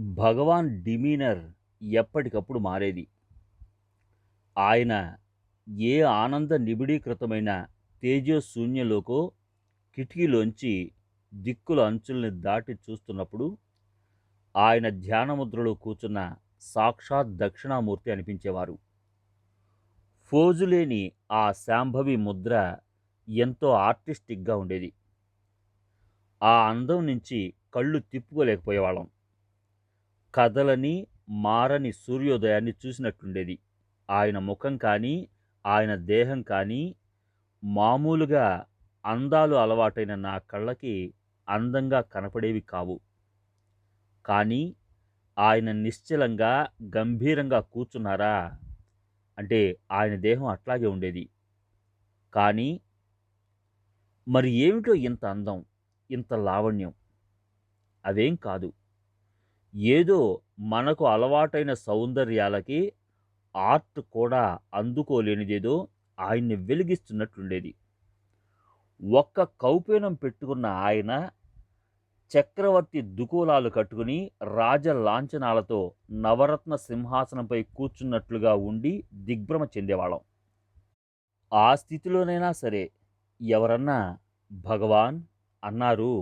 భగవాన్ demeanour ఎప్పటికప్పుడు మారేది. ఆయన ఏ ఆనంద నిబిడీకృతమైన తేజశూన్యలోకో కిటికీలోంచి దిక్కుల అంచుల్ని దాటి చూస్తున్నప్పుడు ఆయన ధ్యానముద్రలో కూర్చున్న సాక్షాత్ దక్షిణామూర్తి అనిపించేవారు. ఫోజులేని ఆ శాంభవి ముద్ర ఎంతో ఆర్టిస్టిక్‌గా ఉండేది. ఆ అందం నుంచి కళ్ళు తిప్పుకోలేకపోయేవాళ్ళం. కదలని, మారని సూర్యోదయాన్ని చూసినట్లుండేది. ఆయన ముఖం కానీ, ఆయన దేహం కానీ మామూలుగా అందాలు అలవాటైన నా కళ్ళకి అందంగా కనపడేవి కావు. కానీ ఆయన నిశ్చలంగా, గంభీరంగా కూర్చున్నారా అంటే ఆయన దేహం అట్లాగే ఉండేది. కానీ మరి ఏమిటో ఇంత అందం, ఇంత లావణ్యం? అదేం కాదు. ఏదో మనకు అలవాటైన సౌందర్యాలకి ఆర్ట్ కూడా అందుకోలేనిదేదో ఆయన్ని వెలిగిస్తున్నట్లుండేది. ఒక్క కౌపీనం పెట్టుకున్న ఆయన చక్రవర్తి దుకోలాలు కట్టుకుని రాజ లాంఛనాలతో నవరత్న సింహాసనంపై కూర్చున్నట్లుగా ఉండి దిగ్భ్రమ చెందేవాళ్ళం. ఆ స్థితిలోనైనా సరే ఎవరన్నా భగవాన్ అన్నారు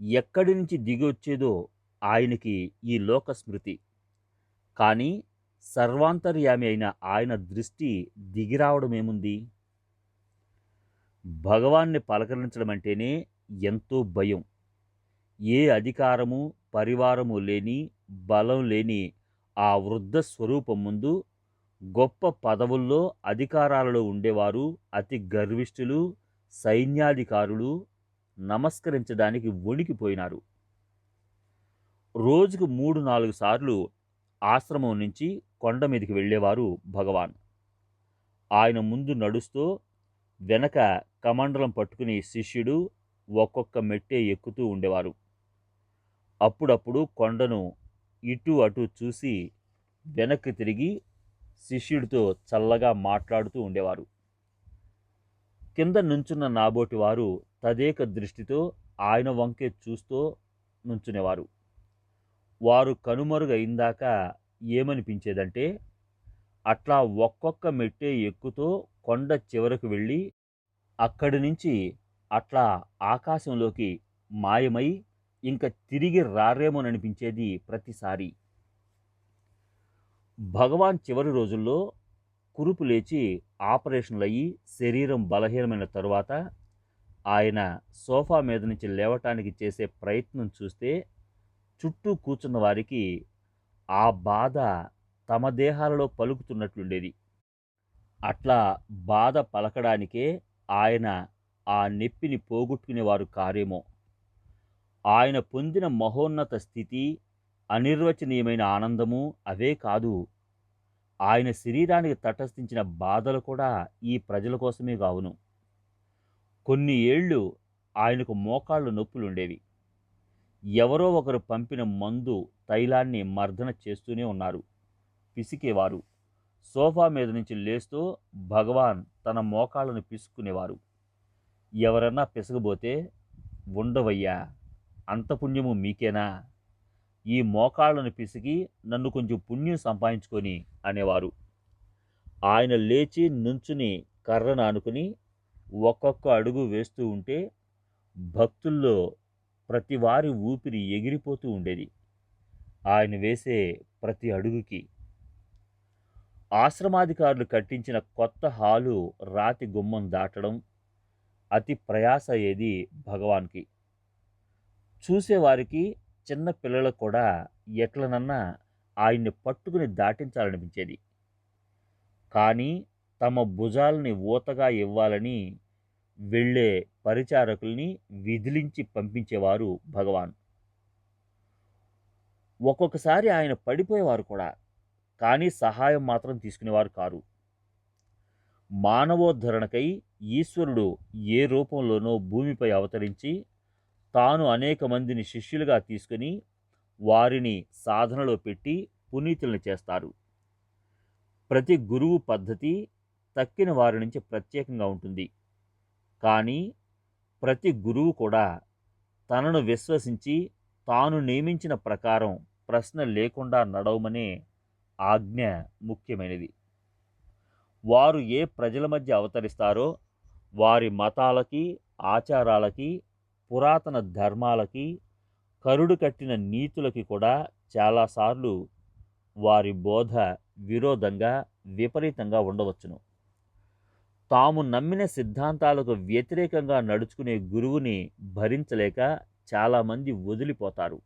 ఎక్కడి నుంచి దిగొచ్చేదో ఆయనకి ఈ లోకస్మృతి. కానీ సర్వాంతర్యామి అయిన ఆయన దృష్టి దిగిరావడమేముంది? భగవాన్ని పలకరించడం అంటేనే ఎంతో భయం. ఏ అధికారము, పరివారము లేని, బలం లేని ఆ వృద్ధ స్వరూపం ముందు గొప్ప పదవుల్లో, అధికారాలలో ఉండేవారు అతి గర్విష్ఠులు, సైన్యాధికారులు నమస్కరించడానికి వణికిపోయినారు. రోజుకు మూడు నాలుగు సార్లు ఆశ్రమం నుంచి కొండ మీదకి వెళ్ళేవారు భగవాన్. ఆయన ముందు నడుస్తూ వెనక కమండలం పట్టుకుని శిష్యుడు ఒక్కొక్క మెట్టే ఎక్కుతూ ఉండేవారు. అప్పుడప్పుడు కొండను ఇటు అటు చూసి వెనక్కి తిరిగి శిష్యుడితో చల్లగా మాట్లాడుతూ ఉండేవారు. కింద నుంచున్న నాబోటి వారు తదేక దృష్టితో ఆయన వంకే చూస్తూ నుంచునేవారు. వారు కనుమరుగైందాక ఏమనిపించేదంటే అట్లా ఒక్కొక్క మెట్టే ఎక్కుతూ కొండ చివరకు వెళ్ళి అక్కడి నుంచి అట్లా ఆకాశంలోకి మాయమై ఇంకా తిరిగి రారేమోననిపించేది ప్రతిసారి. భగవాన్ చివరి రోజుల్లో కురుపు లేచి ఆపరేషన్లయి శరీరం బలహీనమైన తరువాత ఆయన సోఫా మీద నుంచి లేవటానికి చేసే ప్రయత్నం చూస్తే చుట్టూ కూర్చున్న వారికి ఆ బాధ తమ దేహాలలో పలుకుతున్నట్లుండేది. అట్లా బాధ పలకడానికే ఆయన ఆ నెప్పిని పోగొట్టుకునేవారు కారేమో! ఆయన పొందిన మహోన్నత స్థితి, అనిర్వచనీయమైన ఆనందము అవే కాదు. ఆయన శరీరానికి తటస్థించిన బాధలు కూడా ఈ ప్రజల కోసమే కావును కొన్ని ఏళ్ళు ఆయనకు మోకాళ్ళు నొప్పులుండేవి. ఎవరో ఒకరు పంపిన మందు, తైలాన్ని మర్దన చేస్తూనే ఉన్నారు. పిసికేవారు. సోఫా మీద నుంచి లేస్తూ భగవాన్ తన మోకాళ్ళను పిసుక్కునేవారు. ఎవరన్నా పిసకపోతే ఉండవయ్యా! అంత పుణ్యము మీకేనా? ఈ మోకాళ్ళను పిసికి నన్ను కొంచెం పుణ్యం సంపాదించుకొని అనేవారు. ఆయన లేచి నుంచుని కర్రను ఆనుకుని ఒక్కొక్క అడుగు వేస్తూ ఉంటే భక్తుల్లో ప్రతివారి ఊపిరి ఎగిరిపోతూ ఉండేది. ఆయన వేసే ప్రతి అడుగుకి. ఆశ్రమాధికారులు కట్టించిన కొత్త హాలు రాతి గుమ్మం దాటడం అతి ప్రయాస అయ్యేది భగవాన్‌కి. చూసేవారికి చిన్న పిల్లలకు కూడా ఎట్లనన్నా ఆయన్ని పట్టుకుని దాటించాలనిపించేది. కానీ తమ భుజాలని ఊతగా ఇవ్వాలని వెళ్ళే పరిచారకుల్ని విధిలించి పంపించేవారు భగవాన్. ఒక్కొక్కసారి ఆయన పడిపోయేవారు కూడా. కానీ సహాయం మాత్రం తీసుకునేవారు కారు. మానవోద్ధరణకై ఈశ్వరుడు ఏ రూపంలోనో భూమిపై అవతరించి తాను అనేక మందిని శిష్యులుగా తీసుకుని వారిని సాధనలో పెట్టి పునీతులను చేస్తారు. ప్రతి గురువు పద్ధతి తక్కిన వారి నుంచి ప్రత్యేకంగా ఉంటుంది. కానీ ప్రతి గురువు కూడా తనను విశ్వసించి తాను నియమించిన ప్రకారం ప్రశ్న లేకుండా నడవమనే ఆజ్ఞ ముఖ్యమైనది. వారు ఏ ప్రజల మధ్య అవతరిస్తారో వారి మతాలకి ఆచారాలకి పురాతన ధర్మాలకి కరుడు కట్టిన నీతులకి కూడా చాలాసార్లు వారి బోధ విరోధంగా విపరీతంగా ఉండవచ్చును. తాము నమ్మిన సిద్ధాంతాలకు వ్యతిరేకంగా నడుచుకునే గురువుని భరించలేక చాలామంది వదిలిపోతారు.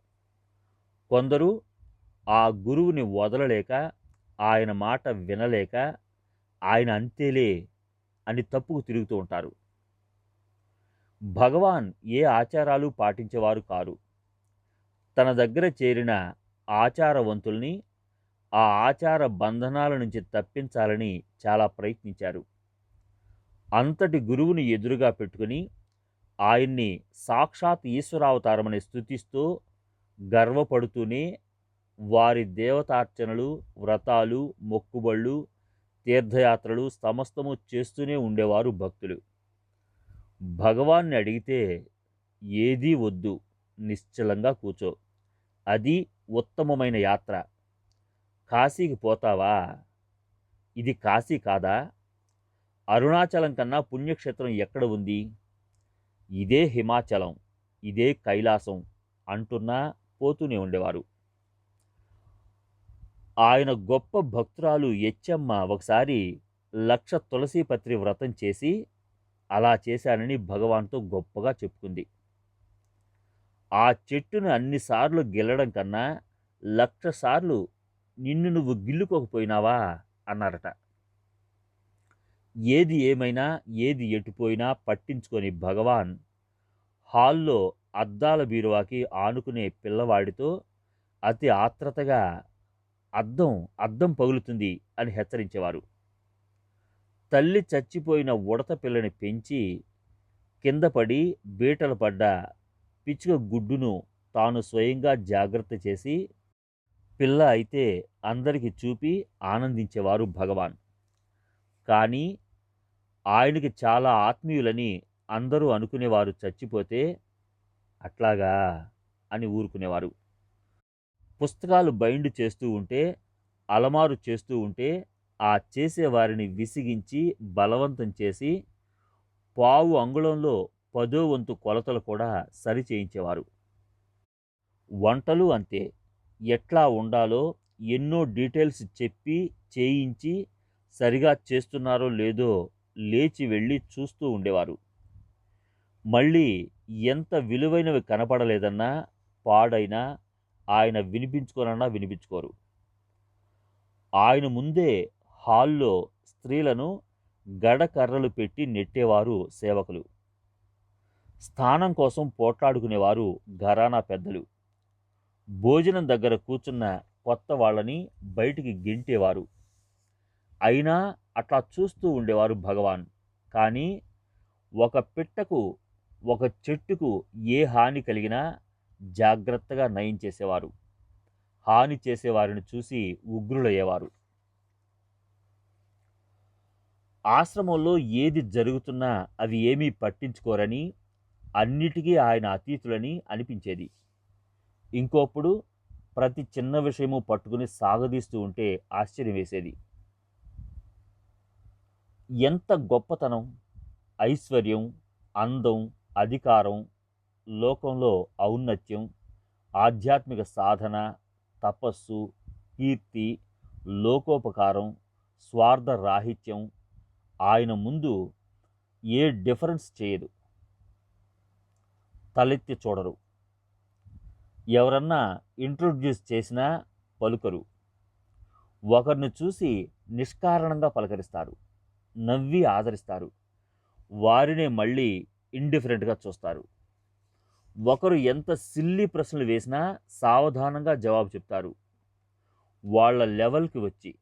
కొందరు ఆ గురువుని వదలలేక ఆయన మాట వినలేక ఆయన అంతేలే అని తప్పుకు తిరుగుతూ ఉంటారు. భగవాన్ ఏ ఆచారాలు పాటించేవారు కారు. తన దగ్గర చేరిన ఆచారవంతుల్ని ఆ ఆచార బంధనాల నుంచి తప్పించాలని చాలా ప్రయత్నించారు. అంతటి గురువుని ఎదురుగా పెట్టుకుని ఆయన్ని సాక్షాత్ ఈశ్వరావతారమని స్థుతిస్తూ గర్వపడుతూనే వారి దేవతార్చనలు వ్రతాలు మొక్కుబళ్ళు తీర్థయాత్రలు సమస్తము చేస్తూనే ఉండేవారు భక్తులు. భగవాన్ని అడిగితే ఏదీ వద్దు నిశ్చలంగా కూర్చో. అది ఉత్తమమైన యాత్ర. కాశీకి పోతావా? ఇది కాశీ కాదా? అరుణాచలం కన్నా పుణ్యక్షేత్రం ఎక్కడ ఉంది? ఇదే హిమాచలం ఇదే కైలాసం అంటున్నా పోతూనే ఉండేవారు. ఆయన గొప్ప భక్తురాలు ఎచ్చమ్మ ఒకసారి లక్ష తులసీపత్రి వ్రతం చేసి అలా చేశానని భగవాన్తో గొప్పగా చెప్పుకుంది. ఆ చెట్టును అన్నిసార్లు గిల్లడం కన్నా లక్ష సార్లు నిన్ను నువ్వు గిల్లుకోకపోయినావా? అన్నారట. ఏది ఏమైనా ఏది ఎటుపోయినా పట్టించుకొని భగవాన్ హాల్లో అద్దాల బీరువాకి ఆనుకునే పిల్లవాడితో అతి ఆత్రతగా అద్దం అద్దం పగులుతుంది అని హెచ్చరించేవారు. తల్లి చచ్చిపోయిన ఉడత పిల్లని పెంచి కింద పడి బీటలు పడ్డ పిచ్చుక గుడ్డును తాను స్వయంగా జాగ్రత్త చేసి పిల్ల అయితే అందరికి చూపి ఆనందించేవారు భగవాన్. కానీ ఆయనకి చాలా ఆత్మీయులని అందరూ అనుకునేవారు చచ్చిపోతే అట్లాగా అని ఊరుకునేవారు. పుస్తకాలు బైండ్ చేస్తూ ఉంటే అలమారు చేస్తూ ఉంటే ఆ చేసేవారిని విసిగించి బలవంతం చేసి పావు అంగుళంలో పదో వంతు కొలతలు కూడా సరి చేయించేవారు. వంటలు అంతే. ఎట్లా ఉండాలో ఎన్నో డీటెయిల్స్ చెప్పి చేయించి సరిగా చేస్తున్నారో లేదో లేచి వెళ్ళి చూస్తూ ఉండేవారు. మళ్ళీ ఎంత విలువైనవి కనపడలేదన్నా పాడైనా ఆయన వినిపించుకోనన్నా వినిపించుకోరు. ఆయన ముందే హాల్లో స్త్రీలను గడకర్రలు పెట్టి నెట్టేవారు సేవకులు. స్థానం కోసం పోట్లాడుకునేవారు ఘరానా పెద్దలు. భోజనం దగ్గర కూర్చున్న కొత్త వాళ్ళని బయటికి గెంటేవారు. అయినా అట్లా చూస్తూ ఉండేవారు భగవాన్. కానీ ఒక పిట్టకు ఒక చెట్టుకు ఏ హాని కలిగినా జాగ్రత్తగా నయం చేసేవారు. హాని చేసేవారిని చూసి ఉగ్రులయ్యేవారు. ఆశ్రమంలో ఏది జరుగుతున్నా అవి ఏమీ పట్టించుకోరని అన్నిటికీ ఆయన అతీతులని అనిపించేది. ఇంకోప్పుడు ప్రతి చిన్న విషయము పట్టుకుని సాగదీస్తూ ఉంటే ఆశ్చర్యం వేసేది. ఎంత గొప్పతనం ఐశ్వర్యం అందం అధికారం లోకంలో ఔన్నత్యం ఆధ్యాత్మిక సాధన తపస్సు కీర్తి లోకోపకారం స్వార్థ రాహిత్యం ఆయన ముందు ఏ డిఫరెన్స్ చేయదు. తలెత్తి చూడరు. ఎవరన్నా ఇంట్రొడ్యూస్ చేసినా పలుకరు. ఒకరిని చూసి నిష్కారణంగా పలకరిస్తారు. నవ్వి ఆదరిస్తారు. వారినే మళ్ళీ ఇండిఫరెంట్గా చూస్తారు. ఒకరు ఎంత సిల్లీ ప్రశ్నలు వేసినా సావధానంగా జవాబు చెప్తారు. వాళ్ళ లెవెల్కి వచ్చి.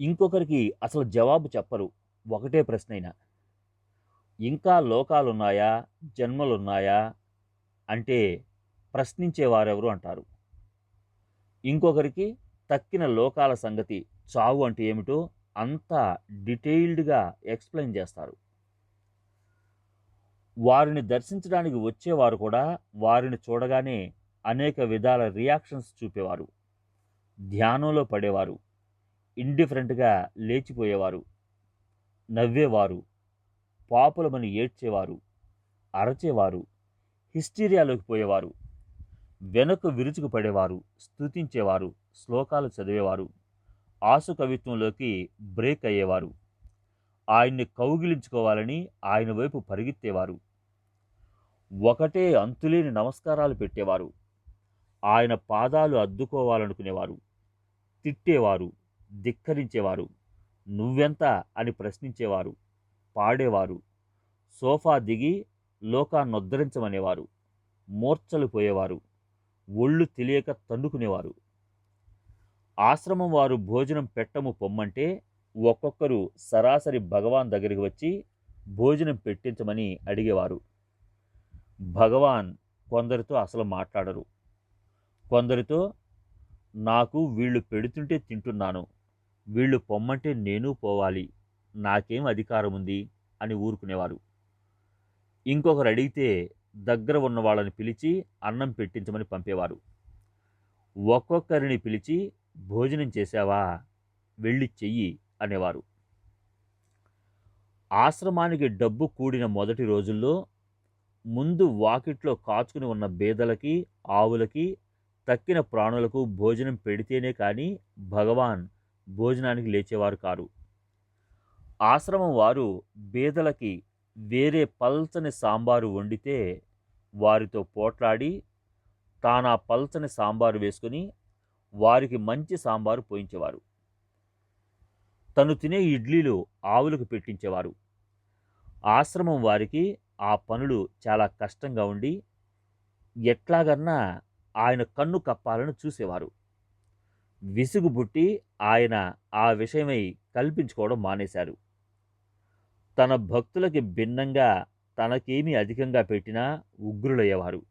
ఇంకొకరికి అసలు జవాబు చెప్పరు. ఒకటే ప్రశ్న అయినా. ఇంకా లోకాలున్నాయా? జన్మలున్నాయా? అంటే ప్రశ్నించేవారెవరు అంటారు. ఇంకొకరికి తక్కిన లోకాల సంగతి చావు అంటే ఏమిటో అంతా డీటెయిల్డ్గా ఎక్స్ప్లెయిన్ చేస్తారు. వారిని దర్శించడానికి వచ్చేవారు కూడా వారిని చూడగానే అనేక విధాల రియాక్షన్స్ చూపేవారు. ధ్యానంలో పడేవారు. ఇండిఫరెంట్గా లేచిపోయేవారు. నవ్వేవారు. పాపులమని ఏడ్చేవారు. అరచేవారు. హిస్టీరియాలోకి పోయేవారు. వెనక విరుచుకు పడేవారు. స్తుతించేవారు. శ్లోకాలు చదివేవారు. ఆసు కవిత్వంలోకి బ్రేక్ అయ్యేవారు. ఆయన్ని కౌగిలించుకోవాలని ఆయన వైపు పరిగెత్తేవారు. ఒకటే అంతులేని నమస్కారాలు పెట్టేవారు. ఆయన పాదాలు అద్దుకోవాలనుకునేవారు. తిట్టేవారు. ధిక్కరించేవారు. నువ్వెంత అని ప్రశ్నించేవారు. పాడేవారు. సోఫా దిగి లోకాన్నొద్దరించమనేవారు మూర్ఛలు పోయేవారు. ఒళ్ళు తెలియక తండుకునేవారు. ఆశ్రమం వారు భోజనం పెట్టము పొమ్మంటే ఒక్కొక్కరు సరాసరి భగవాన్ దగ్గరికి వచ్చి భోజనం పెట్టించమని అడిగేవారు. భగవాన్ కొందరితో అసలు మాట్లాడరు. కొందరితో నాకు వీళ్ళు పెడుతుంటే తింటున్నాను. వీళ్ళు పొమ్మంటే నేను పోవాలి. నాకేం అధికారం ఉంది అని ఊరుకునేవారు. ఇంకొకరు అడిగితే దగ్గర ఉన్న వాళ్ళని పిలిచి అన్నం పెట్టించమని పంపేవారు. ఒక్కొక్కరిని పిలిచి భోజనం చేశావా? వెళ్ళి చెయ్యి అనేవారు. ఆశ్రమానికి డబ్బు కూడిన మొదటి రోజుల్లో ముందు వాకిట్లో కాచుకుని ఉన్న బేదలకి ఆవులకి తక్కిన ప్రాణులకు భోజనం పెడితేనే కానీ భగవాన్ భోజనానికి లేచేవారు కారు. ఆశ్రమం వారు బేదలకి వేరే పల్చని సాంబారు వండితే వారితో పోట్లాడి తానా పల్చని సాంబారు వేసుకుని వారికి మంచి సాంబారు పోయించేవారు. తను తినే ఇడ్లీలు ఆవులకు పెట్టించేవారు. ఆశ్రమం వారికి ఆ పనులు చాలా కష్టంగా ఉండి ఎట్లాగన్నా ఆయన కన్ను కప్పాలను చూసేవారు. విసుగుబుట్టి ఆయన ఆ విషయమై కల్పించుకోవడం మానేశారు. తన భక్తులకి భిన్నంగా తనకేమీ అధికంగా పెట్టినా ఉగ్రులయ్యేవారు.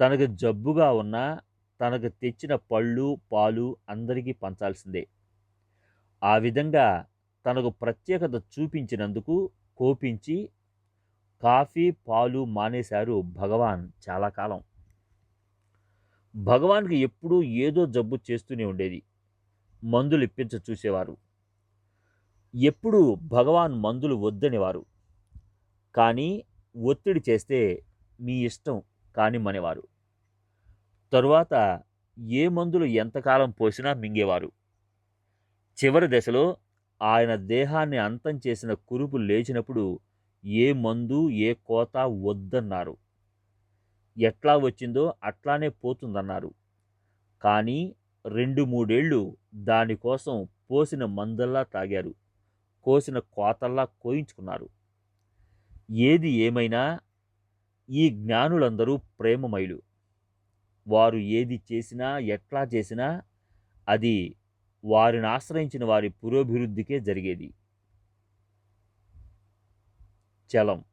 తనకు జబ్బుగా ఉన్నా తనకు తెచ్చిన పళ్ళు పాలు అందరికీ పంచాల్సిందే. ఆ విధంగా తనకు ప్రత్యేకత చూపించినందుకు కోపించి కాఫీ పాలు మానేశారు భగవాన్ చాలా కాలం. భగవాన్కి ఎప్పుడూ ఏదో జబ్బు చేస్తూనే ఉండేది. మందులు ఇప్పించ చూసేవారు. ఎప్పుడూ భగవాన్ మందులు వద్దనేవారు. కానీ ఒత్తిడి చేస్తే మీ ఇష్టం కానిమ్మనేవారు. తరువాత ఏ మందులు ఎంతకాలం పోసినా మింగేవారు. చివరి దశలో ఆయన దేహాన్ని అంతం చేసిన కురుపు లేచినప్పుడు ఏ మందు ఏ కోత వద్దన్నారు. ఎట్లా వచ్చిందో అట్లానే పోతుందన్నారు. కానీ రెండు మూడేళ్ళు దానికోసం పోసిన మందల్లా తాగారు. కోసిన కోతల్లా కోయించుకున్నారు. ఏది ఏమైనా ఈ జ్ఞానులందరూ ప్రేమమయులు. వారు ఏది చేసినా ఎట్లా చేసినా అది వారిని ఆశ్రయించిన వారి పురోభివృద్ధికే జరిగేది. చలం.